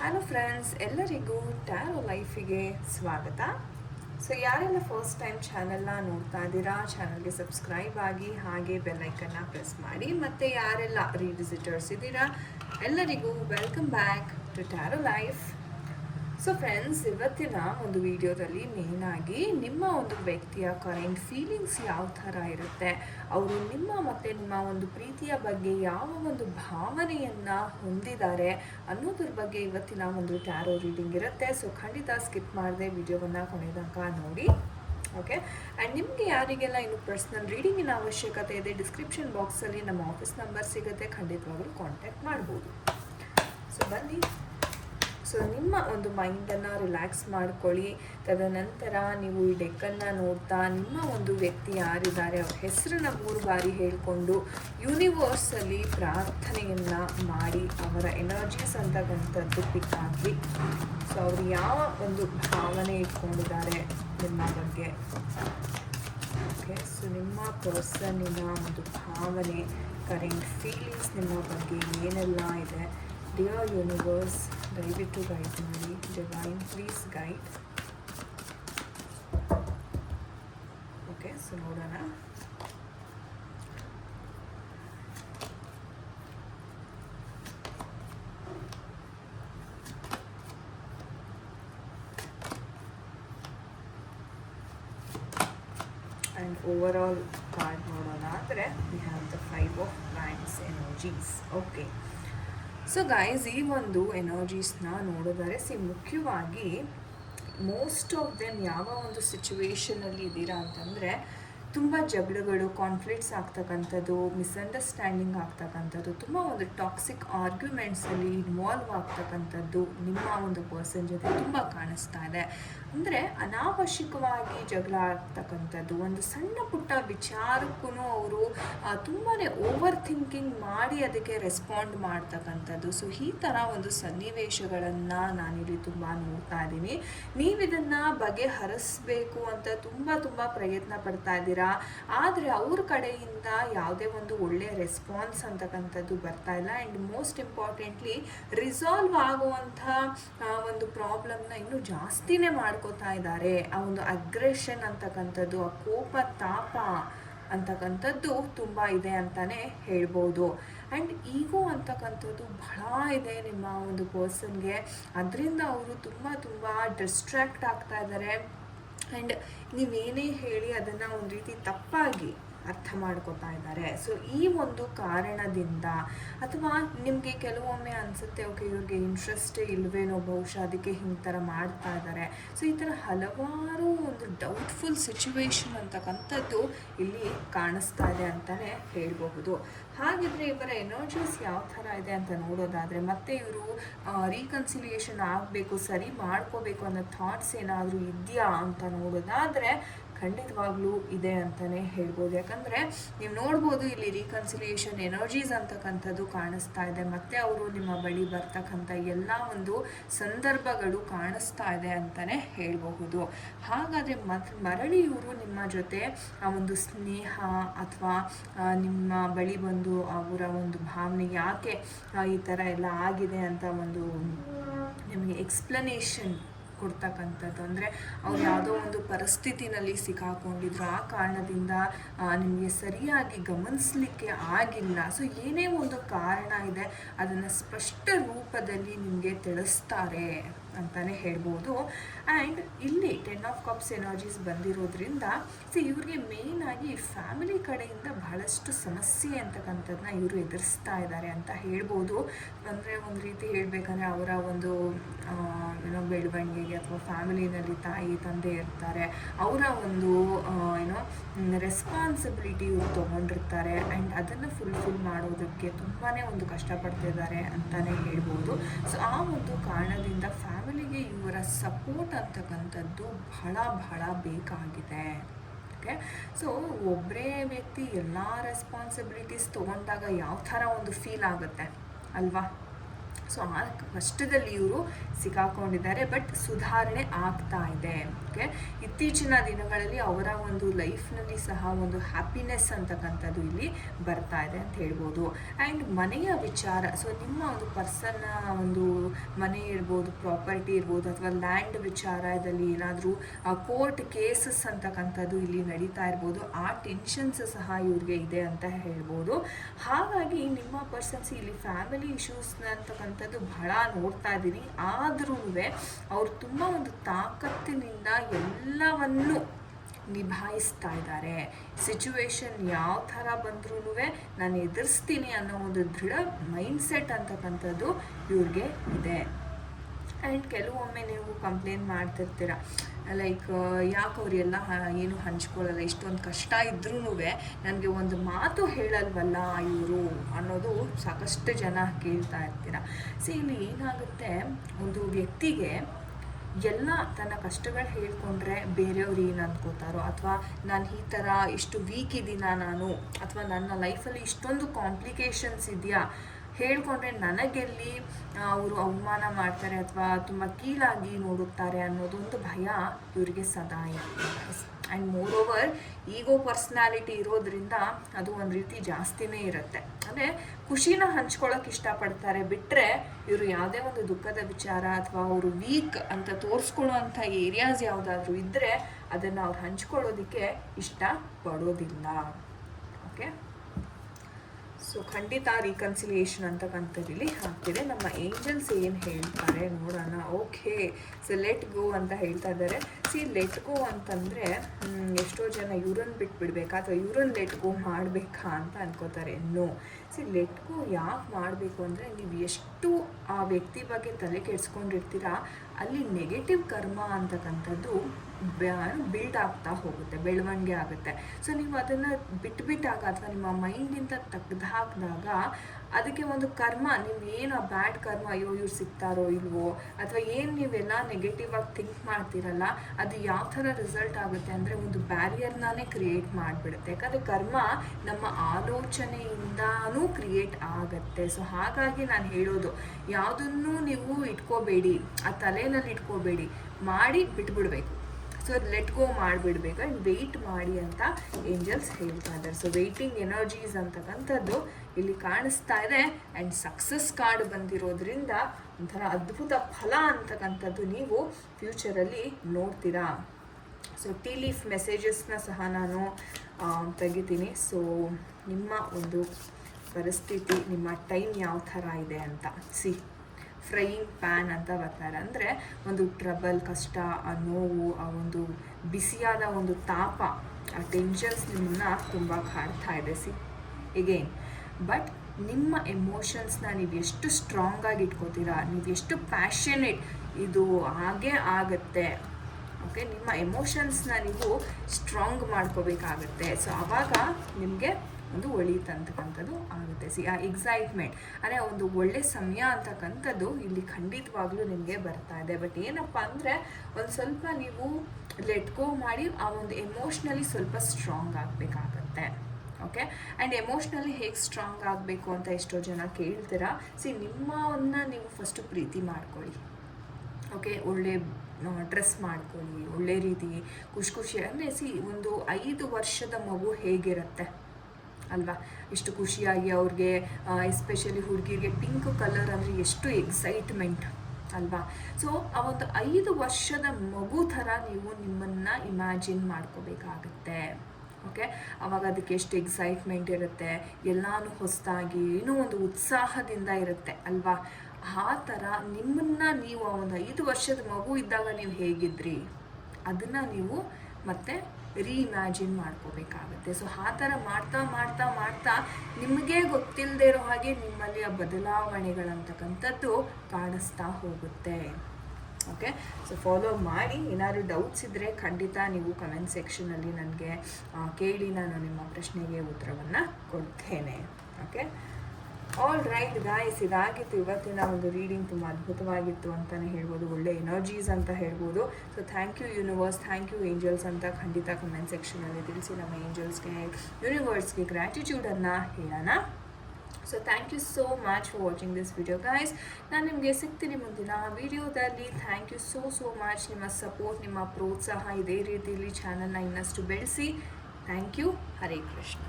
Hello friends ಎಲ್ಲರಿಗೂ tarot ಲೈಫಿಗೆ ಸ್ವಾಗತ. ಸೊ ಯಾರೆಲ್ಲ ಫಸ್ಟ್ ಟೈಮ್ ಚಾನೆಲ್ನ ನೋಡ್ತಾ ಇದ್ದೀರಾ ಚಾನಲ್ಗೆ ಸಬ್ಸ್ಕ್ರೈಬ್ ಆಗಿ ಹಾಗೆ ಬೆಲ್ಲೈಕನ್ನ ಪ್ರೆಸ್ ಮಾಡಿ. ಮತ್ತು ಯಾರೆಲ್ಲ ರೀವಿಸಿಟರ್ಸ್ ಇದ್ದೀರಾ, ಎಲ್ಲರಿಗೂ welcome back to tarot life so friends ಇವತ್ತಿನ ಒಂದು ವಿಡಿಯೋದಲ್ಲಿ ಮೇನ್ ಆಗಿ ನಿಮ್ಮ ಒಂದು ವ್ಯಕ್ತಿಯ ಕರೆಂಟ್ ಫೀಲಿಂಗ್ಸ್ ಯಾವ ಥರ ಇರುತ್ತೆ? ಅವರು ನಿಮ್ಮ ಮತ್ತು ನಿಮ್ಮ ಒಂದು ಪ್ರೀತಿಯ ಬಗ್ಗೆ ಯಾವ ಒಂದು ಭಾವನೆಯನ್ನು ಹೊಂದಿದ್ದಾರೆ ಅನ್ನೋದ್ರ ಬಗ್ಗೆ ಇವತ್ತಿನ ಒಂದು ಟ್ಯಾರೋ ರೀಡಿಂಗ್ ಇರುತ್ತೆ. ಸೊ ಖಂಡಿತ ಸ್ಕಿಪ್ ಮಾಡದೆ ವಿಡಿಯೋವನ್ನು ಕೊನೆ ತನಕ ನೋಡಿ. ಓಕೆ ಆ್ಯಂಡ್ ನಿಮಗೆ ಯಾರಿಗೆಲ್ಲ ಇನ್ನು ಪರ್ಸ್ನಲ್ ರೀಡಿಂಗಿನ ಅವಶ್ಯಕತೆ ಇದೆ ಡಿಸ್ಕ್ರಿಪ್ಷನ್ ಬಾಕ್ಸಲ್ಲಿ ನಮ್ಮ ಆಫೀಸ್ ನಂಬರ್ ಸಿಗುತ್ತೆ. ಖಂಡಿತವಾಗ್ಲೂ ಕಾಂಟ್ಯಾಕ್ಟ್ ಮಾಡ್ಬೋದು. ಸೊ ಬನ್ನಿ. ಸೊ ನಿಮ್ಮ ಒಂದು ಮೈಂಡನ್ನು ರಿಲ್ಯಾಕ್ಸ್ ಮಾಡ್ಕೊಳ್ಳಿ. ತದನಂತರ ನೀವು ಈ ಡೆಕ್ಕನ್ನು ನೋಡ್ತಾ, ನಿಮ್ಮ ಒಂದು ವ್ಯಕ್ತಿ ಯಾರಿದ್ದಾರೆ, ಅವ್ರ ಹೆಸರನ್ನ ಮೂರು ಬಾರಿ ಹೇಳಿಕೊಂಡು ಯೂನಿವರ್ಸಲ್ಲಿ ಪ್ರಾರ್ಥನೆಯನ್ನು ಮಾಡಿ, ಅವರ ಎನರ್ಜೀಸ್ ಅಂತಕ್ಕಂಥದ್ದು ಪಿಕ್ ಆಗಲಿ ಸೊ ಅವರು ಯಾವ ಒಂದು ಭಾವನೆ ಇಟ್ಕೊಂಡಿದ್ದಾರೆ ನಿಮ್ಮ ಬಗ್ಗೆ? ಓಕೆ ಸೊ ನಿಮ್ಮ ಪರ್ಸನ್ನಿನ ಒಂದು ಭಾವನೆ ಕರೆಂಟ್ ಫೀಲಿಂಗ್ಸ್ ನಿಮ್ಮ ಬಗ್ಗೆ ಏನೆಲ್ಲ ಇದೆ? ಡಿಯರ್ ಯೂನಿವರ್ಸ್ ದಯವಿಟ್ಟು ಗೈಡ್ ಮಾಡಿ divine please guide okay so ನೋಡೋಣ ಆ್ಯಂಡ್ ಓವರ್ ಆಲ್ ಕಾರ್ಡ್ ನೋಡೋಣ ಅಂದರೆ we have the five of banks energies okay so guys ಈ ಒಂದು ಎನರ್ಜೀಸ್ನ ನೋಡಿದರೆ ಸಿ ಮುಖ್ಯವಾಗಿ ಮೋಸ್ಟ್ ಆಫ್ ದೆಮ್ ಯಾವ ಒಂದು ಸಿಚುವೇಶನಲ್ಲಿ ಇದ್ದೀರಾ ಅಂತಂದರೆ ತುಂಬ ಜಗಳಗಳು ಕಾನ್ಫ್ಲಿಕ್ಟ್ಸ್ ಆಗ್ತಕ್ಕಂಥದ್ದು ಮಿಸ್ಅಂಡರ್ಸ್ಟ್ಯಾಂಡಿಂಗ್ ಆಗ್ತಕ್ಕಂಥದ್ದು, ತುಂಬ ಒಂದು ಟಾಕ್ಸಿಕ್ ಆರ್ಗ್ಯುಮೆಂಟ್ಸಲ್ಲಿ ಇನ್ವಾಲ್ವ್ ಆಗ್ತಕ್ಕಂಥದ್ದು ನಿಮ್ಮ ಒಂದು ಪರ್ಸನ್ ಜೊತೆ ತುಂಬ ಕಾಣಿಸ್ತಾ ಇದೆ. ಅಂದರೆ ಅನಾವಶ್ಯಕವಾಗಿ ಜಗಳ ಆಗ್ತಕ್ಕಂಥದ್ದು, ಒಂದು ಸಣ್ಣ ಪುಟ್ಟ ವಿಚಾರಕ್ಕೂ ಅವರು ತುಂಬಾ ಓವರ್ ಥಿಂಕಿಂಗ್ ಮಾಡಿ ಅದಕ್ಕೆ ರೆಸ್ಪಾಂಡ್ ಮಾಡ್ತಕ್ಕಂಥದ್ದು. ಸೊ ಈ ಥರ ಒಂದು ಸನ್ನಿವೇಶಗಳನ್ನು ನಾನಿಲ್ಲಿ ತುಂಬ ನೋಡ್ತಾ ಇದ್ದೀನಿ. ನೀವು ಇದನ್ನು ಬಗೆಹರಿಸ್ಬೇಕು ಅಂತ ತುಂಬ ತುಂಬ ಪ್ರಯತ್ನ ಪಡ್ತಾ ಇದ್ದೀರಾ? ಆದರೆ ಅವ್ರ ಕಡೆಯಿಂದ ಯಾವುದೇ ಒಂದು ಒಳ್ಳೆಯ ರೆಸ್ಪಾನ್ಸ್ ಅಂತಕ್ಕಂಥದ್ದು ಬರ್ತಾ ಇಲ್ಲ. ಆ್ಯಂಡ್ ಮೋಸ್ಟ್ ಇಂಪಾರ್ಟೆಂಟ್ಲಿ ರಿಸಾಲ್ವ್ ಆಗುವಂಥ ಒಂದು ಪ್ರಾಬ್ಲಮ್ನ ಇನ್ನೂ ಜಾಸ್ತಿನೇ ಮಾಡ್ಕೋತಾ ಇದ್ದಾರೆ ಆ ಒಂದು ಅಗ್ರೆಷನ್ ಅಂತಕ್ಕಂಥದ್ದು, ಆ ಕೋಪ, ತಾಪ ಅಂತಕ್ಕಂಥದ್ದು ತುಂಬ ಇದೆ ಅಂತಲೇ ಹೇಳ್ಬೋದು. ಆ್ಯಂಡ್ ಈಗೋ ಅಂತಕ್ಕಂಥದ್ದು ಬಹಳ ಇದೆ ನಿಮ್ಮ ಒಂದು ಪರ್ಸನ್ಗೆ ಅದರಿಂದ ಅವರು ತುಂಬ ತುಂಬ ಡಿಸ್ಟ್ರ್ಯಾಕ್ಟ್ ಆಗ್ತಾ ಇದ್ದಾರೆ ಆ್ಯಂಡ್ ನೀವೇನೇ ಹೇಳಿ ಅದನ್ನು ಒಂದು ರೀತಿ ತಪ್ಪಾಗಿ ಅರ್ಥ ಮಾಡ್ಕೋತಾ ಇದ್ದಾರೆ. ಸೊ ಈ ಒಂದು ಕಾರಣದಿಂದ ಅಥವಾ ನಿಮಗೆ ಕೆಲವೊಮ್ಮೆ ಅನಿಸುತ್ತೆ, ಓಕೆ, ಇವ್ರಿಗೆ ಇಂಟ್ರೆಸ್ಟ್ ಇಲ್ವೇನೋ, ಬಹುಶಃ ಅದಕ್ಕೆ ಹಿಂಗೆ ಥರ ಮಾಡ್ತಾ ಇದ್ದಾರೆ ಸೊ ಈ ಥರ ಹಲವಾರು ಒಂದು ಡೌಟ್ಫುಲ್ ಸಿಚುವೇಶನ್ ಅಂತಕ್ಕಂಥದ್ದು ಇಲ್ಲಿ ಕಾಣಿಸ್ತಾ ಇದೆ ಅಂತಲೇ ಹೇಳಬಹುದು. ಹಾಗಿದ್ರೆ ಇವರ ಎನರ್ಜೀಸ್ ಯಾವ ಥರ ಇದೆ ಅಂತ ನೋಡೋದಾದರೆ, ಮತ್ತೆ ಇವರು ರೀಕನ್ಸಿಲಿಯೇಷನ್ ಆಗಬೇಕು, ಸರಿ ಮಾಡ್ಕೋಬೇಕು ಅನ್ನೋ ಥಾಟ್ಸ್ ಏನಾದರೂ ಇದೆಯಾ ಅಂತ ನೋಡೋದಾದರೆ ಖಂಡಿತವಾಗ್ಲೂ ಇದೆ ಅಂತಲೇ ಹೇಳ್ಬೋದು. ಯಾಕಂದರೆ ನೀವು ನೋಡ್ಬೋದು ಇಲ್ಲಿ ರೀಕನ್ಸಿಲಿಯೇಷನ್ ಎನರ್ಜೀಸ್ ಅಂತಕ್ಕಂಥದ್ದು ಕಾಣಿಸ್ತಾ ಇದೆ. ಮತ್ತು ಅವರು ನಿಮ್ಮ ಬಳಿ ಬರ್ತಕ್ಕಂಥ ಎಲ್ಲ ಒಂದು ಸಂದರ್ಭಗಳು ಕಾಣಿಸ್ತಾ ಇದೆ ಅಂತಲೇ ಹೇಳಬಹುದು. ಹಾಗಾದರೆ ಮರಳಿ ಇವರು ನಿಮ್ಮ ಜೊತೆ ಆ ಒಂದು ಸ್ನೇಹ ಅಥವಾ ನಿಮ್ಮ ಬಳಿ ಬಂದು ಅವರ ಒಂದು ಭಾವನೆ ಯಾಕೆ ಈ ಥರ ಎಲ್ಲ ಆಗಿದೆ ಅಂತ ಒಂದು ನಿಮಗೆ ಎಕ್ಸ್ಪ್ಲನೇಷನ್ ಕೊಡ್ತಕ್ಕಂಥದ್ದು. ಅಂದರೆ ಅವ್ರು ಯಾವುದೋ ಒಂದು ಪರಿಸ್ಥಿತಿನಲ್ಲಿ ಸಿಕ್ಕಾಕೊಂಡಿದ್ರು. ಆ ಕಾರಣದಿಂದ ನಿಮಗೆ ಸರಿಯಾಗಿ ಗಮನಿಸಲಿಕ್ಕೆ ಆಗಿಲ್ಲ. ಸೊ ಏನೇ ಒಂದು ಕಾರಣ ಇದೆ, ಅದನ್ನು ಸ್ಪಷ್ಟ ರೂಪದಲ್ಲಿ ನಿಮಗೆ ತಿಳಿಸ್ತಾರೆ. ಅಂತಲೇ ಹೇಳ್ಬೋದು. ಆ್ಯಂಡ್ ಇಲ್ಲಿ ಟೆನ್ ಆಫ್ ಕಪ್ಸ್ ಎನರ್ಜೀಸ್ ಬಂದಿರೋದ್ರಿಂದ ಸಿ ಇವ್ರಿಗೆ ಆಗಿ ಫ್ಯಾಮಿಲಿ ಕಡೆಯಿಂದ ಬಹಳಷ್ಟು ಸಮಸ್ಯೆ ಅಂತಕ್ಕಂಥದ್ದನ್ನ ಇವರು ಎದುರಿಸ್ತಾ ಇದ್ದಾರೆ ಅಂತ ಹೇಳ್ಬೋದು. ಅಂದರೆ ಒಂದು ರೀತಿ ಹೇಳಬೇಕಂದ್ರೆ ಅವರ ಒಂದು ಏನೋ ಬೆಳವಣಿಗೆಗೆ ಅಥವಾ ಫ್ಯಾಮಿಲಿನಲ್ಲಿ ತಾಯಿ, ತಂದೆ ಇರ್ತಾರೆ. ಅವರ ಒಂದು ಏನೋ ರೆಸ್ಪಾನ್ಸಿಬಿಲಿಟಿ ಇವ್ರು ತೊಗೊಂಡಿರ್ತಾರೆ. ಆ್ಯಂಡ್ ಅದನ್ನು ಫುಲ್ಫಿಲ್ ಮಾಡೋದಕ್ಕೆ ತುಂಬಾ ಒಂದು ಕಷ್ಟಪಡ್ತಿದ್ದಾರೆ ಅಂತಲೇ ಹೇಳ್ಬೋದು. ಸೊ ಆ ಒಂದು ಕಾರಣದಿಂದ ಫ್ಯಾಮಿಲಿಗೆ ಇವರ ಸಪೋರ್ಟ್ ಅಂತಕ್ಕಂಥದ್ದು ಬಹಳ ಬಹಳ ಬೇಕಾಗಿದೆ. ಓಕೆ ಸೊ ಒಬ್ಬರೇ ವ್ಯಕ್ತಿ ಎಲ್ಲ ರೆಸ್ಪಾನ್ಸಿಬಿಲಿಟೀಸ್ ತೊಗೊಂಡಾಗ ಯಾವ ಥರ ಒಂದು ಫೀಲ್ ಆಗುತ್ತೆ? ಅಲ್ವಾ? ಸೊ ಆ ಕಷ್ಟದಲ್ಲಿ ಇವರು ಸಿಕ್ಕಾಕೊಂಡಿದ್ದಾರೆ ಬಟ್ ಸುಧಾರಣೆ ಆಗ್ತಾ ಇದೆ. ಓಕೆ ಇತ್ತೀಚಿನ ದಿನಗಳಲ್ಲಿ ಅವರ ಒಂದು ಲೈಫ್ನಲ್ಲಿ ಸಹ ಒಂದು ಹ್ಯಾಪಿನೆಸ್ ಅಂತಕ್ಕಂಥದ್ದು ಇಲ್ಲಿ ಬರ್ತಾ ಇದೆ ಅಂತ ಹೇಳ್ಬೋದು. ಆ್ಯಂಡ್ ಮನೆಯ ವಿಚಾರ ಸೊ ನಿಮ್ಮ ಒಂದು ಪರ್ಸನ್ನ ಒಂದು ಮನೆ ಇರ್ಬೋದು ಪ್ರಾಪರ್ಟಿ ಇರ್ಬೋದು, ಅಥವಾ ಲ್ಯಾಂಡ್ ವಿಚಾರದಲ್ಲಿ ಏನಾದರೂ ಕೋರ್ಟ್ ಕೇಸಸ್ ಅಂತಕ್ಕಂಥದ್ದು ಇಲ್ಲಿ ನಡೀತಾ ಇರ್ಬೋದು, ಆ ಟೆನ್ಷನ್ಸ್ ಸಹ ಇವ್ರಿಗೆ ಇದೆ ಅಂತ ಹೇಳ್ಬೋದು. ಹಾಗಾಗಿ ನಿಮ್ಮ ಪರ್ಸನ್ಸ್ ಇಲ್ಲಿ ಫ್ಯಾಮಿಲಿ ಇಶ್ಯೂಸ್ನ ಅಂತಕ್ಕಂಥದ್ದು ಬಹಳ ನೋಡ್ತಾ ಇದ್ದೀನಿ. ಆದ್ರೂ ಅವ್ರು ತುಂಬ ಒಂದು ತಾಕತ್ತಿನಿಂದ ಎಲ್ಲವನ್ನು ನಿಭಾಯಿಸ್ತಾ ಇದ್ದಾರೆ. ಸಿಚುವೇಶನ್ ಯಾವ ಥರ ಬಂದ್ರೂ ನಾನು ಎದುರಿಸ್ತೀನಿ ಅನ್ನೋ ಒಂದು ದೃಢ ಮೈಂಡ್ಸೆಟ್ ಅಂತಕ್ಕಂಥದ್ದು ಇವ್ರಿಗೆ ಇದೆ. ಆ್ಯಂಡ್ ಕೆಲವೊಮ್ಮೆ ನೀವು ಕಂಪ್ಲೇಂಟ್ ಮಾಡ್ತಿರ್ತೀರ. ಲೈಕ್ ಯಾಕೆ ಅವರೆಲ್ಲ ಏನು ಹಂಚ್ಕೊಳ್ಳಲ್ಲ, ಇಷ್ಟೊಂದು ಕಷ್ಟ ಇದ್ರೂ ನನಗೆ ಒಂದು ಮಾತು ಹೇಳಲ್ವಲ್ಲ ಇವರು ಅನ್ನೋದು ಸಾಕಷ್ಟು ಜನ ಕೇಳ್ತಾ ಇರ್ತೀರ. ಸೊ ಇಲ್ಲಿ ಏನಾಗುತ್ತೆ, ಒಂದು ವ್ಯಕ್ತಿಗೆ ಎಲ್ಲ ತನ್ನ ಕಷ್ಟಗಳು ಹೇಳ್ಕೊಂಡ್ರೆ ಬೇರೆಯವ್ರು ಏನು ಅಂದ್ಕೋತಾರೋ ಅಥವಾ ನಾನು ಈ ಥರ ಇಷ್ಟು ವೀಕ್ ಇದ್ದೀನ ನಾನು, ಅಥವಾ ನನ್ನ ಲೈಫಲ್ಲಿ ಇಷ್ಟೊಂದು ಕಾಂಪ್ಲಿಕೇಶನ್ಸ್ ಇದೆಯಾ ಹೇಳ್ಕೊಂಡ್ರೆ ನನಗೆಲ್ಲಿ ಅವರು ಅವಮಾನ ಮಾಡ್ತಾರೆ ಅಥವಾ ತುಂಬ ಕೀಳಾಗಿ ನೋಡುತ್ತಾರೆ ಅನ್ನೋದೊಂದು ಭಯ ಇವರಿಗೆ ಸದಾ and moreover ego personality ಇರೋದ್ರಿಂದ ಅದು ಒಂದು ರೀತಿ ಜಾಸ್ತಿನೇ ಇರುತ್ತೆ. ಅಂದರೆ ಖುಷಿನ ಹಂಚ್ಕೊಳ್ಳೋಕೆ ಇಷ್ಟಪಡ್ತಾರೆ ಬಿಟ್ಟರೆ ಇವರು ಯಾವುದೇ ಒಂದು ದುಃಖದ ವಿಚಾರ ಅಥವಾ ಅವರು ವೀಕ್ ಅಂತ ತೋರಿಸ್ಕೊಳ್ಳುವಂಥ ಏರಿಯಾಸ್ ಯಾವುದಾದ್ರೂ ಇದ್ದರೆ ಅದನ್ನು ಅವ್ರು ಹಂಚ್ಕೊಳ್ಳೋದಕ್ಕೆ ಇಷ್ಟಪಡೋದಿಲ್ಲ. ಓಕೆ ಸೊ ಖಂಡಿತ ರೀಕನ್ಸಿಲಿಯೇಷನ್ ಅಂತಕ್ಕಂಥದ್ದು ಇಲ್ಲಿ ಆಗ್ತಿದೆ ನಮ್ಮ ಏಂಜಲ್ಸ್ ಏನು ಹೇಳ್ತಾರೆ ನೋಡೋಣ. ಓಕೆ ಸೊ ಲೆಟ್ ಗೋ ಅಂತ ಹೇಳ್ತಾ ಇದ್ದಾರೆ. ಸಿ ಲೆಟ್ ಗೋ ಅಂತಂದರೆ ಎಷ್ಟೋ ಜನ ಇವ್ರನ್ನ ಬಿಟ್ಬಿಡ್ಬೇಕಾ? ಅಥವಾ ಇವ್ರನ್ನ ಲೆಟ್ ಗೋ ಮಾಡಬೇಕಾ ಅಂತ ಅನ್ಕೋತಾರೆ. ನೋ ಸಿ ಲೆಟ್ ಗೋ ಯಾಕೆ ಮಾಡಬೇಕು ಅಂದರೆ, ನೀವು ಎಷ್ಟು ಆ ವ್ಯಕ್ತಿ ಬಗ್ಗೆ ತಲೆ ಕೆಡ್ಸ್ಕೊಂಡಿರ್ತೀರಾ ಅಲ್ಲಿ ನೆಗೆಟಿವ್ ಕರ್ಮ ಅಂತಕ್ಕಂಥದ್ದು ಬಿಲ್ಡ್ ಆಗ್ತಾ ಹೋಗುತ್ತೆ, ಬೆಳವಣಿಗೆ ಆಗುತ್ತೆ. ಸೊ ನೀವು ಅದನ್ನು ಬಿಟ್ಬಿಟ್ಟಾಗ ಅಥವಾ ನಿಮ್ಮ ಮೈಂಡಿಂದ ತೆಗ್ದು ಹಾಕಿದಾಗ ಅದಕ್ಕೆ ಒಂದು ಕರ್ಮ ನೀವು ಏನು ಆ ಬ್ಯಾಡ್ ಕರ್ಮ ಅಯ್ಯೋ, ಇವ್ರು ಸಿಗ್ತಾರೋ ಇಲ್ವೋ, ಅಥವಾ ಏನು ನೀವೆಲ್ಲ ನೆಗೆಟಿವ್ ಆಗಿ ಥಿಂಕ್ ಮಾಡ್ತೀರಲ್ಲ, ಅದು ಯಾವ ಥರ ರಿಸಲ್ಟ್ ಆಗುತ್ತೆ ಅಂದರೆ ಒಂದು ಬ್ಯಾರಿಯರ್ನೇ ಕ್ರಿಯೇಟ್ ಮಾಡಿಬಿಡುತ್ತೆ. ಯಾಕಂದರೆ ಕರ್ಮ ನಮ್ಮ ಆಲೋಚನೆಯಿಂದಾನೂ ಕ್ರಿಯೇಟ್ ಆಗುತ್ತೆ. ಸೊ ಹಾಗಾಗಿ ನಾನು ಹೇಳೋದು, ಯಾವುದನ್ನು ನೀವು ಇಟ್ಕೋಬೇಡಿ. ಆ ತಲೆಯಲ್ಲಿ ಇಟ್ಕೋಬೇಡಿ. ಮಾಡಿ ಬಿಟ್ಬಿಡ್ಬೇಕು. ಸೊ ಲೆಟ್ ಗೋ ಮಾಡಿಬಿಡ್ಬೇಕು ಆ್ಯಂಡ್ ವೆಯ್ಟ್ ಮಾಡಿ ಅಂತ ಏಂಜಲ್ಸ್ ಹೇಳ್ತಾ ಇದ್ದಾರೆ. ಸೊ ವೆಯ್ಟಿಂಗ್ ಎನರ್ಜೀಸ್ ಅಂತಕ್ಕಂಥದ್ದು ಇಲ್ಲಿ ಕಾಣಿಸ್ತಾ ಇದೆ. ಆ್ಯಂಡ್ ಸಕ್ಸಸ್ ಕಾರ್ಡ್ ಬಂದಿರೋದ್ರಿಂದ ಒಂಥರ ಅದ್ಭುತ ಫಲ ಅಂತಕ್ಕಂಥದ್ದು ನೀವು ಫ್ಯೂಚರಲ್ಲಿ ನೋಡ್ತೀರಾ. ಸೊ ಟೀ ಲೀಫ್ ಮೆಸೇಜಸ್ನ ಸಹ ನಾನು ತೆಗಿತೀನಿ. ಸೊ ನಿಮ್ಮ ಒಂದು ಪರಿಸ್ಥಿತಿ, ನಿಮ್ಮ ಟೈಮ್ ಯಾವ ಥರ ಇದೆ ಅಂತ. ಸಿ ಫ್ರೈಯಿಂಗ್ ಪ್ಯಾನ್ ಅಂತ ಬರ್ತಾರೆ. ಅಂದರೆ ಒಂದು ಟ್ರಬಲ್, ಕಷ್ಟ, ಆ ನೋವು, ಆ ಒಂದು ಬಿಸಿಯಾದ ಒಂದು ತಾಪ, ಆ ಟೆನ್ಷನ್ಸ್ ನಿಮ್ಮನ್ನ ತುಂಬ ಕಾಡ್ತಾ ಇದೆ. ಸಿ ಎಗೇನ್ ಬಟ್ ನಿಮ್ಮ ಎಮೋಷನ್ಸ್ನ ನೀವು ಎಷ್ಟು ಸ್ಟ್ರಾಂಗ್ ಆಗಿ ಇಟ್ಕೋತೀರಾ, ನೀವು ಎಷ್ಟು ಪ್ಯಾಷನೇಟ್ ಇದು ಹಾಗೇ ಆಗುತ್ತೆ ಓಕೆ ನಿಮ್ಮ ಎಮೋಷನ್ಸ್ನ ನೀವು ಸ್ಟ್ರಾಂಗ್ ಮಾಡ್ಕೋಬೇಕಾಗತ್ತೆ. ಸೊ ಆವಾಗ ನಿಮಗೆ ಒಂದು ಒಳಿತಂತಕ್ಕಂಥದ್ದು ಆಗುತ್ತೆ. ಸಿ ಆ ಎಕ್ಸೈಟ್ಮೆಂಟ್ ಅಂದರೆ ಒಂದು ಒಳ್ಳೆ ಸಮಯ ಅಂತಕ್ಕಂಥದ್ದು ಇಲ್ಲಿ ಖಂಡಿತವಾಗ್ಲೂ ನಿಮಗೆ ಬರ್ತಾ ಇದೆ. ಬಟ್ ಏನಪ್ಪ ಅಂದರೆ, ಒಂದು ಸ್ವಲ್ಪ ನೀವು ಲೆಟ್ ಗೋ ಮಾಡಿ ಆ ಒಂದು ಎಮೋಷ್ನಲಿ ಸ್ವಲ್ಪ ಸ್ಟ್ರಾಂಗ್ ಆಗಬೇಕಾಗತ್ತೆ. ಓಕೆ ಆ್ಯಂಡ್ ಎಮೋಷ್ನಲಿ ಹೇಗೆ ಸ್ಟ್ರಾಂಗ್ ಆಗಬೇಕು ಅಂತ ಎಷ್ಟೋ ಜನ ಕೇಳ್ತೀರಾ? ಸಿ ನಿಮ್ಮವನ್ನು ನೀವು ಫಸ್ಟು ಪ್ರೀತಿ ಮಾಡ್ಕೊಳ್ಳಿ. ಓಕೆ ಒಳ್ಳೆ ಡ್ರೆಸ್ ಮಾಡ್ಕೊಳ್ಳಿ. ಒಳ್ಳೆ ರೀತಿ, ಖುಷಿ ಖುಷಿ, ಅಂದರೆ ಸಿ ಒಂದು ಐದು ವರ್ಷದ ಮಗು ಹೇಗಿರುತ್ತೆ? ಅಲ್ವಾ? ಎಷ್ಟು ಖುಷಿಯಾಗಿ ಅವ್ರಿಗೆ ಎಸ್ಪೆಷಲಿ ಹುಡುಗಿರಿಗೆ ಪಿಂಕ್ ಕಲರ್ ಅಂದರೆ ಎಷ್ಟು ಎಕ್ಸೈಟ್ಮೆಂಟ್ ಅಲ್ವಾ? ಸೊ ಆ ಒಂದು ಐದು ವರ್ಷದ ಮಗು ಥರ ನೀವು ನಿಮ್ಮನ್ನು ಇಮ್ಯಾಜಿನ್ ಮಾಡ್ಕೋಬೇಕಾಗತ್ತೆ. ಓಕೆ ಅವಾಗ ಅದಕ್ಕೆ ಎಷ್ಟು ಎಕ್ಸೈಟ್ಮೆಂಟ್ ಇರುತ್ತೆ, ಎಲ್ಲಾನು ಹೊಸದಾಗಿ, ಏನೋ ಒಂದು ಉತ್ಸಾಹದಿಂದ ಇರುತ್ತೆ ಅಲ್ವಾ? ಆ ಥರ ನಿಮ್ಮನ್ನು ನೀವು ಒಂದು ಐದು ವರ್ಷದ ಮಗು ಇದ್ದಾಗ ನೀವು ಹೇಗಿದ್ರಿ? ಅದನ್ನು ನೀವು ಮತ್ತೆ ರೀಇಮ್ಯಾಜಿನ್ ಮಾಡ್ಕೋಬೇಕಾಗತ್ತೆ. ಸೊ ಆ ಥರ ಮಾಡ್ತಾ ಮಾಡ್ತಾ ಮಾಡ್ತಾ ನಿಮಗೆ ಗೊತ್ತಿಲ್ಲದೆ ಇರೋ ಹಾಗೆ ನಿಮ್ಮಲ್ಲಿ ಆ ಬದಲಾವಣೆಗಳಂತಕ್ಕಂಥದ್ದು ಕಾಣಿಸ್ತಾ ಹೋಗುತ್ತೆ. ಓಕೆ ಸೊ ಫಾಲೋ ಮಾಡಿ. ಏನಾದರೂ ಡೌಟ್ಸ್ ಇದ್ದರೆ ಖಂಡಿತ ನೀವು ಕಮೆಂಟ್ ಸೆಕ್ಷನಲ್ಲಿ ನನಗೆ ಕೇಳಿ ನಾನು ನಿಮ್ಮ ಪ್ರಶ್ನೆಗೆ ಉತ್ತರವನ್ನು ಕೊಡ್ತೇನೆ. ಓಕೆ ಆಲ್ ರೈಟ್ ಗಾಯ್ಸ್ ಇದಾಗಿತ್ತು. ಇವತ್ತಿನ ಒಂದು ರೀಡಿಂಗ್ ತುಂಬ ಅದ್ಭುತವಾಗಿತ್ತು ಅಂತಲೇ ಹೇಳ್ಬೋದು. ಒಳ್ಳೆ ಎನರ್ಜೀಸ್ ಅಂತ ಹೇಳ್ಬೋದು. So thank you universe thank you angels ಅಂತ ಖಂಡಿತ ಕಮೆಂಟ್ ಸೆಕ್ಷನಲ್ಲಿ ತಿಳಿಸಿ ನಮ್ಮ ಏಂಜಲ್ಸ್ಗೆ ಯೂನಿವರ್ಸ್ಗೆ ಗ್ರ್ಯಾಟಿಟ್ಯೂಡನ್ನು ಹೇಳೋಣ. So thank you so much for watching this video guys ನಾನು ನಿಮಗೆ ಸಿಗ್ತೀನಿ ಮುಂದಿನ ವಿಡಿಯೋದಲ್ಲಿ thank you so so much ನಿಮ್ಮ ಸಪೋರ್ಟ್ ನಿಮ್ಮ ಪ್ರೋತ್ಸಾಹ ಇದೇ ರೀತಿಯಲ್ಲಿ ಚಾನಲ್ನ ಇನ್ನಷ್ಟು ಬೆಳೆಸಿ. Thank you Hare Krishna